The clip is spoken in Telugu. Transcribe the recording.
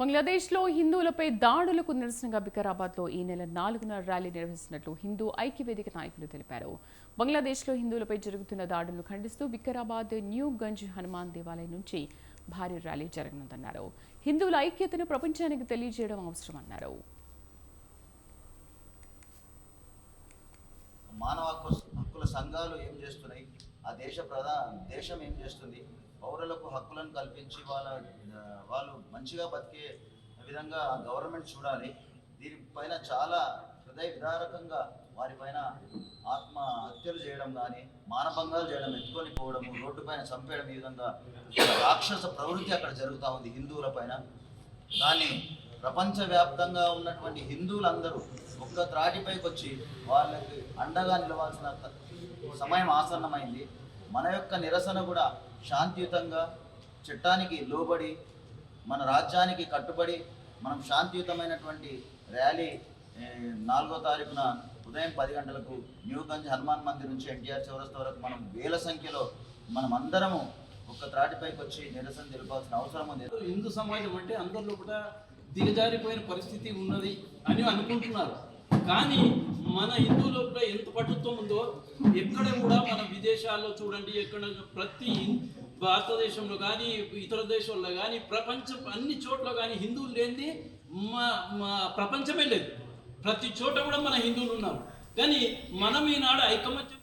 బంగ్లాదేశ్లో హిందువులపై దాడులకు నిరసనగా వికారాబాద్లో ఈ నెల నాలుగున ర్యాలీ నిర్వహిస్తున్నట్లు హిందూ ఐక్యవేదిక నాయకులు తెలిపారు. బంగ్లాదేశ్లో హిందువులపై జరుగుతున్న దాడులను ఖండిస్తూ వికారాబాద్ న్యూ గంజ్ హనుమాన్ దేవాలయం నుంచి భారీ ర్యాలీ జరగనుందన్నారు. హిందువుల ఐక్యతను ప్రపంచానికి తెలియజేయడం అవసరమన్నారు. మానవ హక్కుల సంఘాలు ఏం చేస్తున్నాయి? ఆ దేశ ప్రధా దేశం ఏం చేస్తుంది? పౌరులకు హక్కులను కల్పించి వాళ్ళ వాళ్ళు మంచిగా బతికే విధంగా గవర్నమెంట్ చూడాలి. దీనిపైన చాలా హృదయ విదారకంగా వారిపైన ఆత్మ హత్యలు చేయడం కానీ మానభంగాలు చేయడం ఎత్తుకొని పోవడము రోడ్డుపైన చంపేయడం ఈ విధంగా రాక్షస ప్రవృత్తి అక్కడ జరుగుతూ ఉంది హిందువుల పైన. దాన్ని ప్రపంచవ్యాప్తంగా ఉన్నటువంటి హిందువులందరూ ఒక్క త్రాటిపైకి వచ్చి వాళ్ళకి అండగా నిలవాల్సిన సమయం ఆసన్నమైంది. మన యొక్క నిరసన కూడా శాంతియుతంగా చట్టానికి లోబడి మన రాజ్యానికి కట్టుబడి మనం శాంతియుతమైనటువంటి ర్యాలీ నాలుగో తారీఖున ఉదయం పది గంటలకు న్యూగంజ్ హనుమాన్ మందిర్ నుంచి ఎన్టీఆర్ చౌరస్తా వరకు మనం వేల సంఖ్యలో మనం అందరము ఒక్క త్రాటిపైకి వచ్చి నిరసన తెలిపాల్సిన అవసరం ఉంది. హిందూ సమాజం అంటే అందరిలో కూడా దిగజారిపోయిన పరిస్థితి ఉన్నది అని అనుకుంటున్నారు. కానీ మన హిందువులు కూడా ఎంత పట్టుత్వం ఉందో ఎక్కడ కూడా మన విదేశాల్లో చూడండి ఎక్కడ ప్రతి భారతదేశంలో కానీ ఇతర దేశాల్లో కానీ ప్రపంచం అన్ని చోట్ల కానీ హిందువులు లేనిది మా మా ప్రపంచమే లేదు. ప్రతి చోట కూడా మన హిందువులు ఉన్నారు. కానీ మనం ఈనాడు ఐకమత్యం